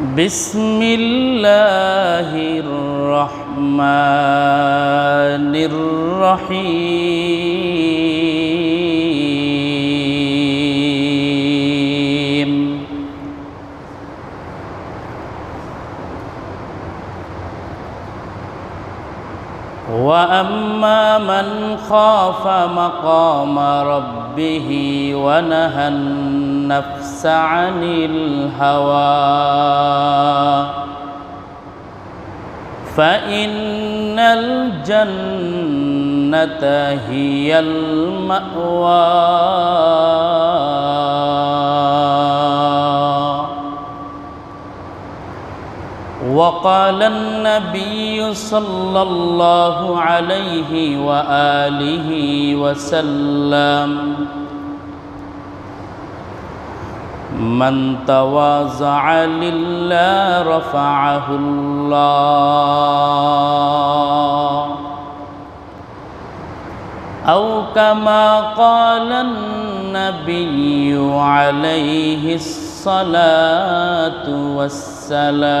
بسم الله الرحمن الرحيم واما من خاف مقام ربه ونهى النفس عن الهوى. فإن الجنة هي المأوى. وقال النبي صلى الله عليه وآله وسلم من تواضع لله رفعه الله. أو كما قال النبي عليه الصلاة والسلام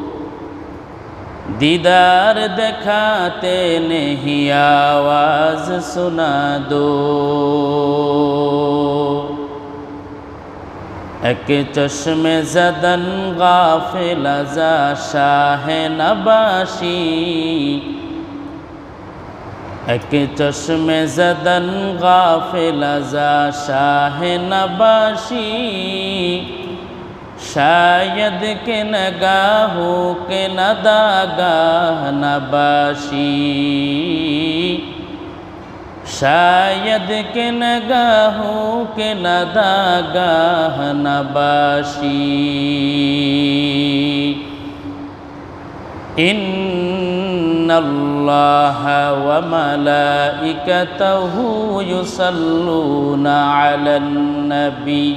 دیدار دکھاتے نہیں آواز سنا دو ایک چشم زدن غافل ازا شاہ نباشی ایک چشم زدن غافل ازا شاہ نباشی शायद के नगाहों के नदागाह नबाशी शायद के नगाहों के नदागाह नबाशी إن الله وملائكته يصلون على النبي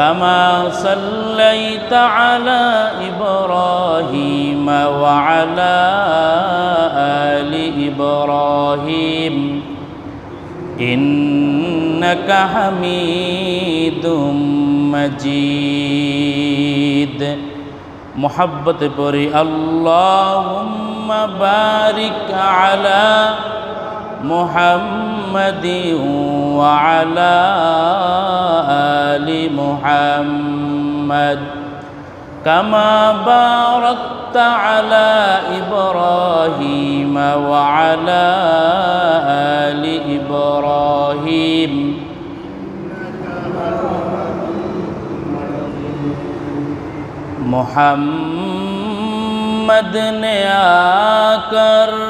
كما صليت على إبراهيم وعلى آل إبراهيم. إنك حميد مجيد. محبت پوری اللهم بارك على محمد محمد وعلى آل محمد. كما باركت على إبراهيم وعلى آل إبراهيم. محمد نے آ کر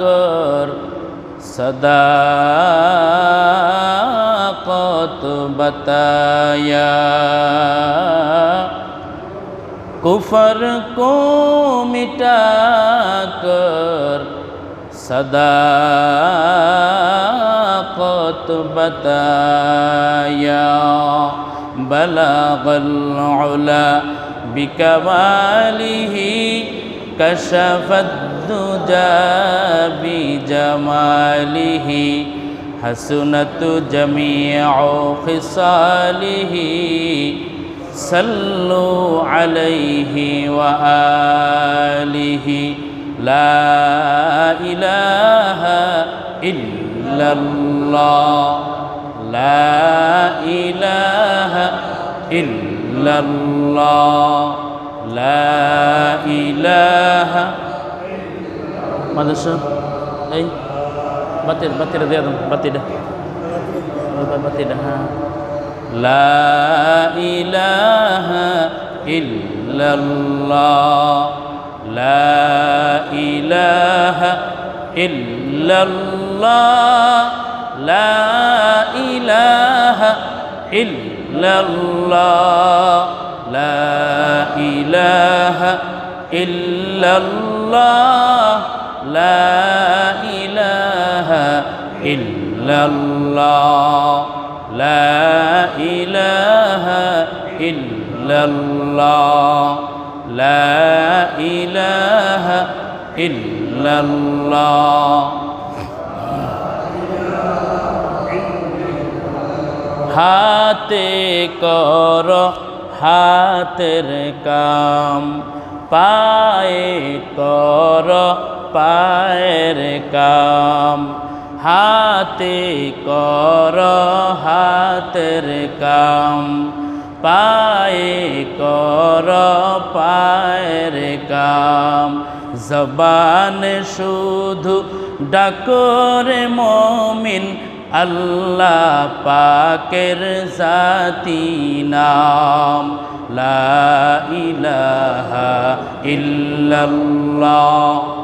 কর, সদা কত বতায়া। কুফর কো মিটা কর, সদা কত বতায়া। بلغ العلا بكماله كشف الدجى بجماله حسنت جميع خصاله. صلوا عليه وآله لا إله إلا الله لا إله إلا الله لا إله مدرسة أي بطل بطل بطل بطل بطل بطل بطل بطل الله لا إله إلا الله لا إله إلا الله لا إله إلا الله لا إله إلا الله لا إله إلا الله لا إله إلا الله لا إله إلا الله হাতে কর হাতের কাম পায়ে কর পায়ের কাম। হাতে কর, হাতের কাম। পায়ে কর, পায়ের কাম। জবান শুধু ডাকরে মমিন, আল্লাহ পাকের জাতি নাম। লা ইলাহা ইল্লাল্লাহ।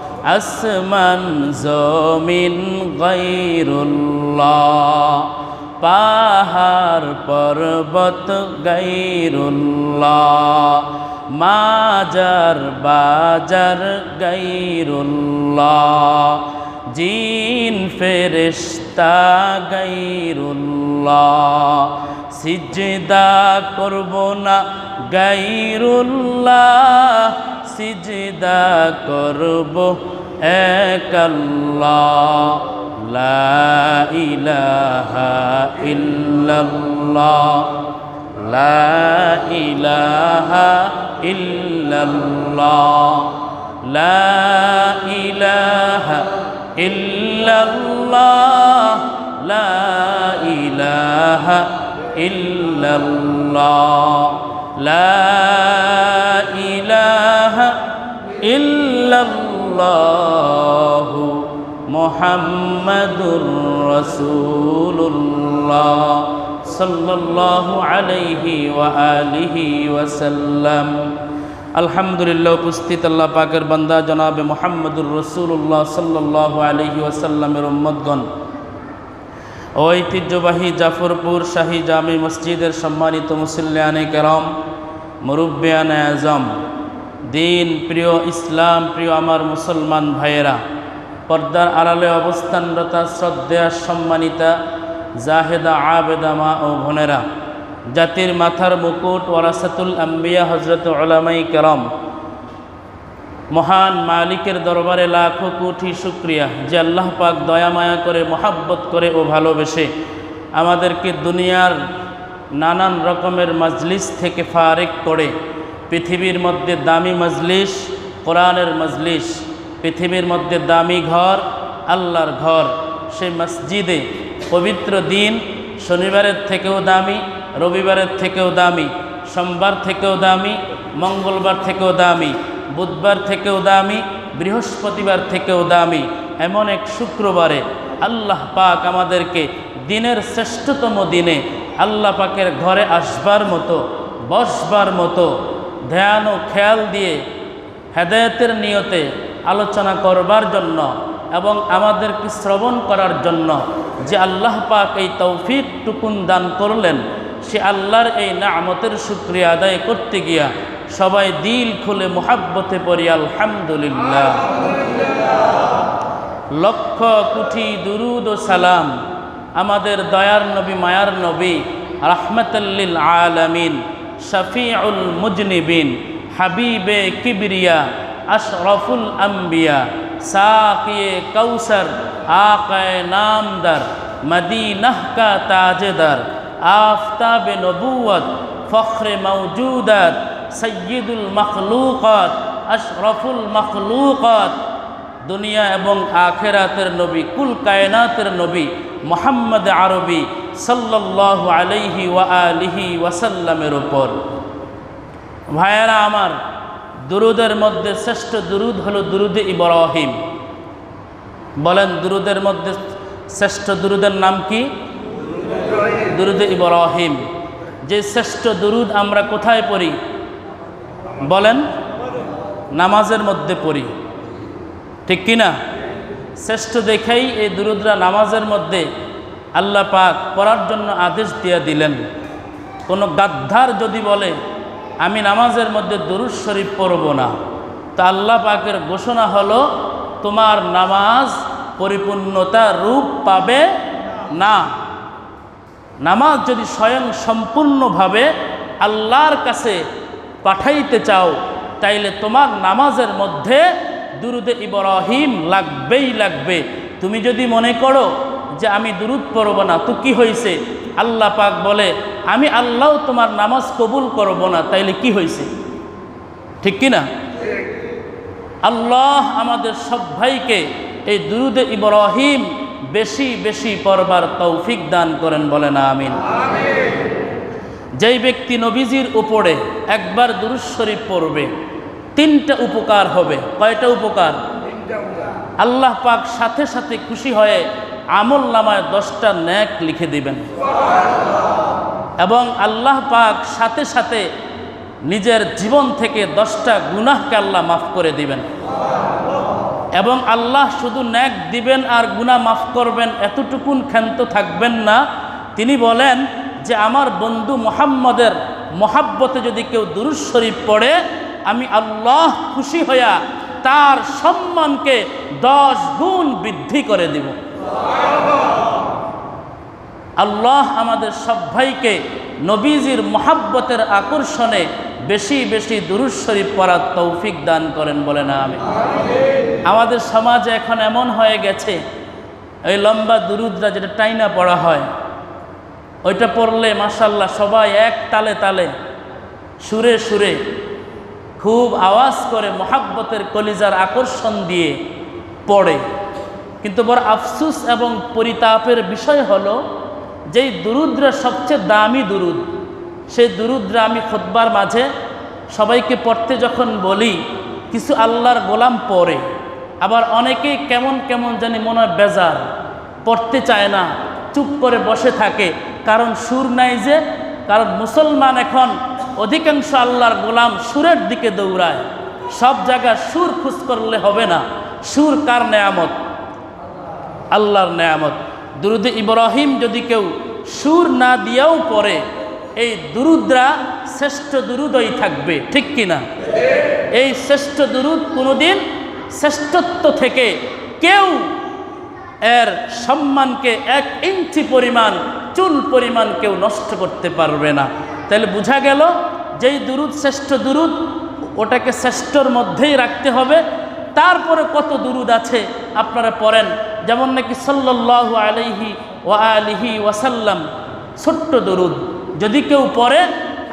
আসমান জমিন গৈরুল্লাহ পাহাড় পর্বত গৈরুল্লাহ মাজার বাজার গৈরুল্লাহ জিন ফেরেশতা গাইরুল্লাহ সিজদা করব না গাইরুল্লাহ সিজদা করব এক আল্লাহ লা ইলাহা ইলাহা ইল্লাল্লাহ মুহাম্মাদুর রাসূলুল্লাহ সাল্লাল্লাহু আলাইহি ওয়া আলিহি আলহামদুলিল্লাহ উপস্থিত আল্লাহ পাকের বান্দা জনাবে মোহাম্মদুর রসুল্লাহ সাল্লাহ আলহি ওয়াসাল্লামের উম্মদগণ ঐতিহ্যবাহী জাফরপুর শাহী জামি মসজিদের সম্মানিত মুসল্লিয়ানে কেরম, মুরব্বিয়ানে আজম দিন, প্রিয় ইসলাম, প্রিয় আমার মুসলমান ভাইয়েরা, পর্দার আড়ালে অবস্থানরতা, শ্রদ্ধেয়া সম্মানিতা জাহেদা, আবেদা মা ও ভনেরা জাতির মাথার মুকুট ওয়ারাসাতুল আম্বিয়া হজরত ওলামাই কেরম, মহান মালিকের দরবারে লাখো কোটি শুক্রিয়া, যে আল্লাহ পাক দয়া মায়া করে, মোহাব্বত করে ও ভালোবেসে আমাদেরকে দুনিয়ার নানান রকমের মজলিস থেকে ফারেক করে পৃথিবীর মধ্যে দামি মজলিস, কোরআনের মজলিস, পৃথিবীর মধ্যে দামি ঘর, আল্লাহর ঘর সেই মসজিদে পবিত্র দিন শনিবারের থেকেও দামি, রবিবারের থেকেও দামি, সোমবার থেকেও দামি, মঙ্গলবার থেকেও দামি, বুধবার থেকেও দামি, বৃহস্পতিবার থেকেও দামি, এমন এক শুক্রবারে আল্লাহ পাক আমাদেরকে দিনের শ্রেষ্ঠতম দিনে আল্লাহ পাকের ঘরে আসবার মতো, বসবার মতো ধ্যান ও খেয়াল দিয়ে হেদায়তের নিয়তে আলোচনা করবার জন্য এবং আমাদেরকে শ্রবণ করার জন্য যে আল্লাহ পাক এই তৌফিক টুকুন দান করলেন, সে আল্লাহর এই নামতের শুক্রিয়া আদায় করতে গিয়া সবাই দিল খুলে মোহাব্বতে পড়ি, আলহামদুলিল্লাহ। লক্ষ কুঠি দুরুদ ও সালাম আমাদের দয়ার নবী, মায়ার নবী রাহমাতাল্লিল আলামিন। শফিউল মুজনিবিন, হাবিবে কিবরিয়া, আশরফুল আম্বিয়া, সাকিয়ে কৌসর আকায় নামদার মদিনাহ কা তাজেদার, আফতাব নবুয়ত ফখরে মৌজুদাত সৈয়দুল মখলুকাত, আশরফুল মখলুকাত। দুনিয়া এবং আখেরাতের নবী, কুল কায়নাতের নবী, মোহাম্মদ আরবি সাল্লাল্লাহু আলাইহি ওয়া আলিহি ওয়াসাল্লামের ওপর ভাইয়েরা আমার, দুরুদের মধ্যে শ্রেষ্ঠ দুরুদ হলো দুরুদে ইব্রাহিম। বলেন, দুরুদের মধ্যে শ্রেষ্ঠ দুরুদের নাম কি? দুরুদে ইব্রাহিম। যে শ্রেষ্ঠ দুরুদ আমরা কোথায় পড়ি? বলেন, নামাজের মধ্যে পড়ি। ঠিক কি না শ্রেষ্ঠ দেখেই এই দুরুদরা নামাজের মধ্যে আল্লাহ পাক পড়ার জন্য আদেশ দিয়ে দিলেন। কোনো গাদ্ধার যদি বলে, আমি নামাজের মধ্যে দুরুদ শরীফ পড়ব না। তা আল্লাহ পাকের ঘোষণা হলো, তোমার নামাজ পরিপূর্ণতা রূপ পাবে না। নামাজ যদি স্বয়ং সম্পূর্ণভাবে আল্লাহর কাছে পাঠাইতে চাও, তাইলে তোমার নামাজের মধ্যে দুরুদে ইব্রাহিম লাগবেই লাগবে। তুমি যদি মনে করো যে আমি দুরুদ পড়ব না, তো কি হয়েছে আল্লাহ পাক বলে, আমি আল্লাহ তোমার নামাজ কবুল করব না, তাইলে কি হয়েছে ঠিক কি না আল্লাহ আমাদের সব ভাইকে এই দুরুদে ইব্রাহিম বেশি বেশি পড়বার তৌফিক দান করেন বলে না আমিন। যেই ব্যক্তি নবীজির উপরে একবার দুরুদ শরীফ পড়বে, তিনটা উপকার হবে। কয়টা উপকার? আল্লাহ পাক সাথে সাথে খুশি হয়ে আমল নামায় দশটা ন্যাক লিখে দিবেন। এবং আল্লাহ পাক সাথে সাথে নিজের জীবন থেকে দশটা গুনাহকে আল্লাহ মাফ করে দিবেন। এবং আল্লাহ শুধু ন্যাক দিবেন আর গুনাহ মাফ করবেন এতটুকুন ক্ষান্ত থাকবেন না। তিনি বলেন যে, আমার বন্ধু মোহাম্মদের মহাব্বতে যদি কেউ দুরুজ শরীফ পড়ে, আমি আল্লাহ খুশি হইয়া তার সম্মানকে দশ গুণ বৃদ্ধি করে দিব। আল্লাহ আমাদের সব ভাইকে নবীজির মহাব্বতের আকর্ষণে বেশি বেশি দুরুদ শরীফ পড়ার তৌফিক দান করেন বলে না আমি। আমাদের সমাজে এখন এমন হয়ে গেছে, এই লম্বা দুরুদরা যেটা টাইনা পড়া হয়, ওইটা পড়লে মাসাল্লাহ সবাই এক তালে তালে, সুরে সুরে খুব আওয়াজ করে মহাব্বতের কলিজার আকর্ষণ দিয়ে পড়ে। কিন্তু বড় আফসুস এবং পরিতাপের বিষয় হলো, যেই দুরুদ্রা সবচেয়ে দামি দুরুদ, সেই দুরুদ্রা আমি খোদবার মাঝে সবাইকে পড়তে যখন বলি, কিছু আল্লাহর গোলাম পড়ে। আবার অনেকেই কেমন কেমন জানি মনে হয় বেজার, পড়তে চায় না, চুপ করে বসে থাকে। কারণ সুর নাই যে, কারণ মুসলমান এখন অধিকাংশ আল্লাহর গোলাম সুরের দিকে দৌড়ায়। সব জায়গায় সুর খুশ করলে হবে না, সুর কার নেয়ামত? আল্লাহর নেয়ামত। দুরুদ ইব্রাহিম যদি কেউ সুর না দিয়েও পড়ে, এই দুরুদরা শ্রেষ্ঠ দুরুদই থাকবে, ঠিক কিনা এই শ্রেষ্ঠ দুরুদ কোনোদিন শ্রেষ্ঠত্ব থেকে কেউ এর সম্মানকে এক ইঞ্চি পরিমাণ, চুল পরিমাণ কেউ নষ্ট করতে পারবে না। তাহলে বোঝা গেল যেই দুরুদ শ্রেষ্ঠ দুরুদ, ওটাকে শ্রেষ্ঠর মধ্যেই রাখতে হবে। তারপরে কত দুরুদ আছে আপনারা পড়েন। যেমন নাকি সাল্লাল্লাহু আলাইহি ওয়া আলিহি ওয়াসাল্লাম, ছোট্ট দুরুদ। যদি কেউ পড়ে,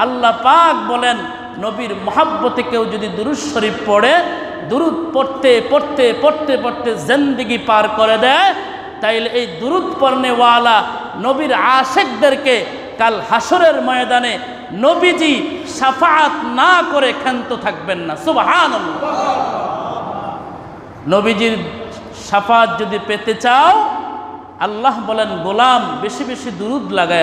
আল্লাহ পাক বলেন, নবীর মহাব্বতে কেউ যদি দুরুদ শরীফ পড়ে, দুরুদ পড়তে পড়তে পড়তে পড়তে জিন্দিগি পার করে দেয়, তাইলে এই দুরুদ পড়নেওয়ালা নবীর আশেকদেরকে কাল হাসরের ময়দানে নবীজি সাফাত না করে ক্ষান্ত থাকবেন না। সুবহান নবীজির সাফাত যদি পেতে চাও আল্লাহ বলেন গোলাম বেশি বেশি দুরুদ লাগায়।